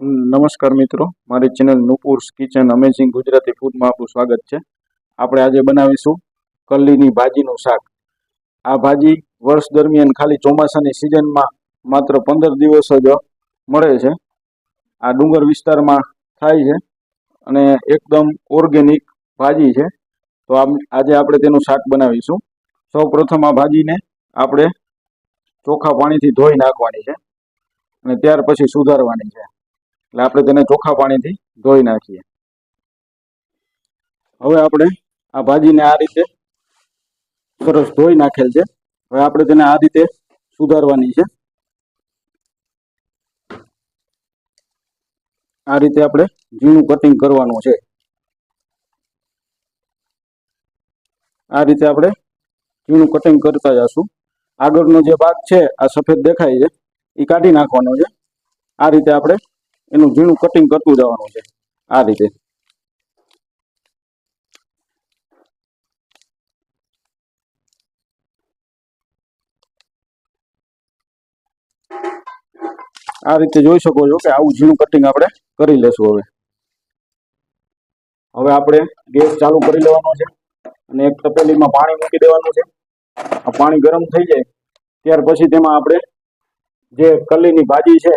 નમસ્કાર મિત્રો. મારી channel Nupur's kitchen amazing Gujarati ફૂડમાં આપનું સ્વાગત છે. આપણે આજે બનાવીશું કલ્લીની ભાજીનું શાક. આ ભાજી વર્ષ દરમિયાન ખાલી ચોમાસાની સિઝનમાં માત્ર પંદર દિવસ જ મળે છે. આ ડુંગર વિસ્તારમાં થાય છે અને એકદમ ઓર્ગેનિક ભાજી છે. તો આજે આપણે તેનું શાક બનાવીશું. સૌ આ ભાજીને આપણે ચોખ્ખા પાણીથી ધોઈ નાખવાની છે અને ત્યાર પછી સુધારવાની છે. એટલે આપણે તેને ચોખ્ખા પાણીથી ધોઈ નાખીએ. હવે આપણે આ ભાજીને આ રીતે સરસ ધોઈ નાખેલ છે. હવે આપણે તેને આ રીતે સુધારવાની છે. આ રીતે આપણે ઝીણું કટિંગ કરવાનું છે. આ રીતે આપણે ઝીણું કટિંગ કરતા જશું. આગળનો જે ભાગ છે, આ સફેદ દેખાય છે એ કાઢી નાખવાનો છે. આ રીતે આપણે એનું ઝીણું કટિંગ કરતું જવાનું છે. આ રીતે. આ રીતે જોઈ શકો છો કે આવું ઝીણું કટિંગ આપણે કરી લેશું હવે. હવે આપણે ગેસ ચાલુ કરી લેવાનો છે અને એક તપેલીમાં પાણી મૂકી દેવાનું છે. આ પાણી ગરમ થઈ જાય, ત્યાર પછી તેમાં આપણે જે કલીની ભાજી છે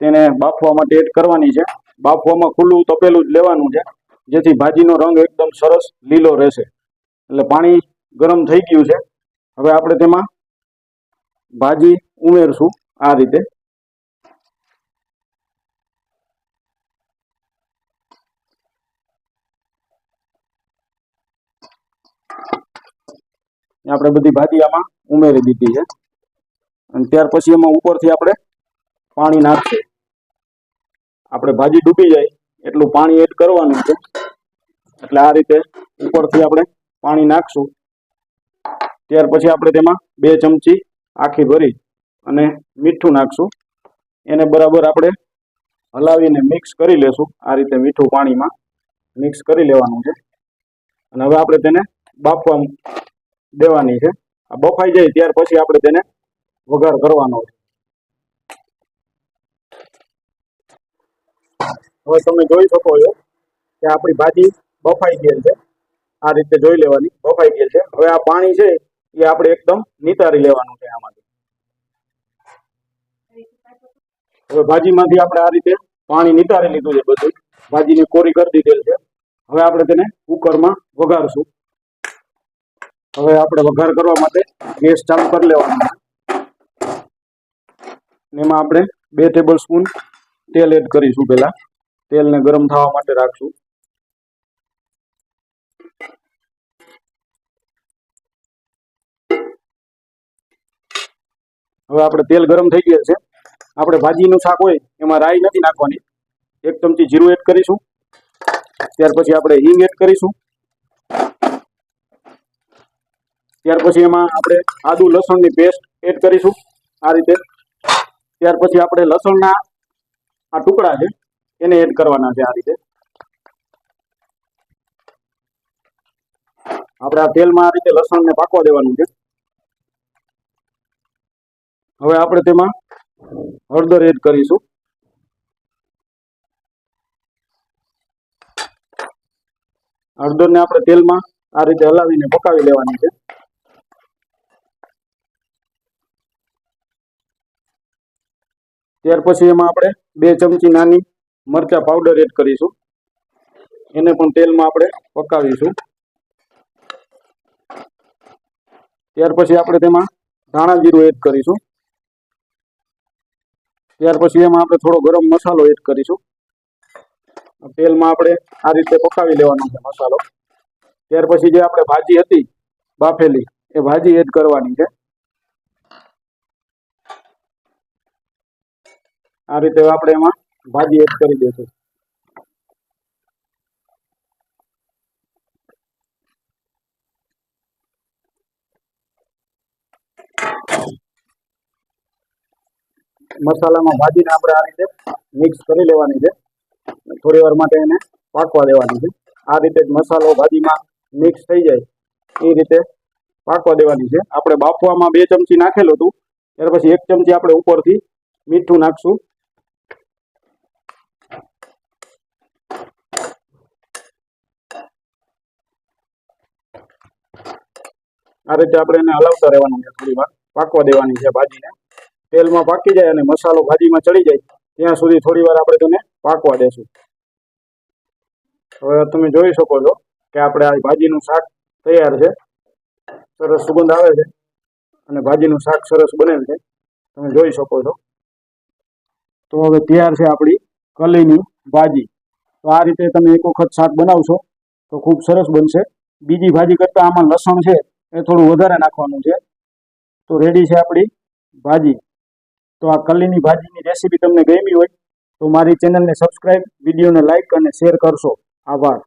તેને બાફવા માટે એડ કરવાની છે. બાફવામાં ખુલ્લું તપેલું જ લેવાનું છે. જેથી ભાજીનો રંગ એકદમ સરસ લીલો રહેશે. એટલે પાણી ગરમ થઈ ગયું છે. હવે આપણે તેમાં ભાજી ઉમેરશું આ રીતે. આપણે બધી ભાજી આમાં ઉમેરી દીધી છે. અને ત્યાર પછી એમાં ઉપરથી આપણે પાણી નાખશે. આપણે ભાજી ડૂબી જાય, એટલું પાણી એડ કરવાનું છે. એટલે આ રીતે ઉપરથી આપણે પાણી નાખશું. ત્યાર પછી આપણે તેમાં બે ચમચી આખી ભરી અને મીઠું નાખશું. એને બરાબર આપણે હલાવીને મિક્સ કરી લેશું. આ રીતે મીઠું પાણીમાં મિક્સ કરી લેવાનું છે. અને હવે આપણે તેને બાફવા દેવાની છે. આ બફાઈ જાય ત્યાર પછી આપણે તેને વઘાર કરવાનો છે. હવે તમે જોઈ શકો છો કે આપણી ભાજી બફાઈ ગયેલ છે. આ રીતે જોઈ લેવાની, બફાઈ ગયેલ છે. હવે આ પાણી છે એ આપણે એકદમ નિતારી લેવાનું છે આમાંથી. હવે ભાજીમાંથી આપણે આ રીતે પાણી નિતારી લીધું છે બધું. ભાજીને કોરી કરી દીધેલ છે. હવે આપણે તેને કુકરમાં વઘારશું. હવે આપણે વઘાર કરવા માટે ગેસ ચાલુ કરી લેવાનો એમાં આપણે બે ટેબલ સ્પૂન તેલ એડ કરીશું પહેલા. તેલને ગરમ થવા માટે રાખશું. હવે આપણે તેલ ગરમ થઈ ગયેલ છે. આપણે ભાજીનું શાક હોય એમાં રાઈ નથી નાખવાની. એક ચમચી જીરું એડ કરીશું. ત્યાર પછી આપણે હિંગ એડ કરીશું. ત્યાર પછી એમાં આપણે આદુ લસણની પેસ્ટ એડ કરીશું આ રીતે. ત્યાર પછી આપણે લસણના આ ટુકડા છે એને એડ કરવાના છે આ રીતે. આપણે આ તેલમાં આ રીતે લસણને પાકવા દેવાનું છે. હવે આપણે તેમાં હળદર એડ કરીશું. હળદરને આપણે તેલમાં આ રીતે હલાવીને પકાવી લેવાની છે. ત્યાર પછી એમાં આપણે બે ચમચી નાની મરચા પાવડર એડ કરીશું. એને પણ તેલમાં આપણે પકાવીશું. ત્યાર પછી આપણે તેમાં ધાણા જીરું એડ કરીશું. ત્યાર પછી એમાં આપણે થોડો ગરમ મસાલો એડ કરીશું. તેલમાં આપણે આ રીતે પકાવી લેવાનો છે મસાલો. ત્યાર પછી જે આપણે ભાજી હતી, બાફેલી, એ ભાજી એડ કરવાની છે. આ રીતે આપણે એમાં ભાજી એડ કરી દેશું. મસાલામાં ભાજીને આપણે આ રીતે મિક્સ કરી લેવાની છે. થોડી વાર માટે એને પાકવા દેવાની છે. આ રીતે મસાલો ભાજીમાં મિક્સ થઈ જાય. એ રીતે પાકવા દેવાની છે. આપણે બાફવામાં બે ચમચી નાખેલું હતું. ત્યાર પછી એક ચમચી આપણે ઉપરથી મીઠું નાખશું. આ રીતે આપણે એને હલાવતા રહેવાનું છે થોડી વાર. પાકવા દેવાની છે ભાજીને. તેલમાં પાકી જાય અને મસાલો ભાજીમાં ચડી જાય. ત્યાં સુધી થોડી વાર આપણે તેને પાકવા દેશું. હવે તમે જોઈ શકો છો કે આપણે આ ભાજીનું શાક તૈયાર છે. સરસ સુગંધ આવે છે અને ભાજીનું શાક સરસ બનેલ છે. તમે જોઈ શકો છો. તો હવે તૈયાર છે આપણી કલીની ભાજી. તો આ રીતે તમે એક વખત શાક બનાવશો તો ખૂબ સરસ બનશે. બીજી ભાજી કરતાં આમાં લસણ છે એ થોડું વધારે નાખવાનું છે. તો રેડી છે આપણી ભાજી. તો આ કલીની ભાજીની રેસીપી તમને ગમી હોય તો મારી ચેનલને સબસ્ક્રાઈબ વિડીયોને લાઇક અને શેર કરશો. આભાર.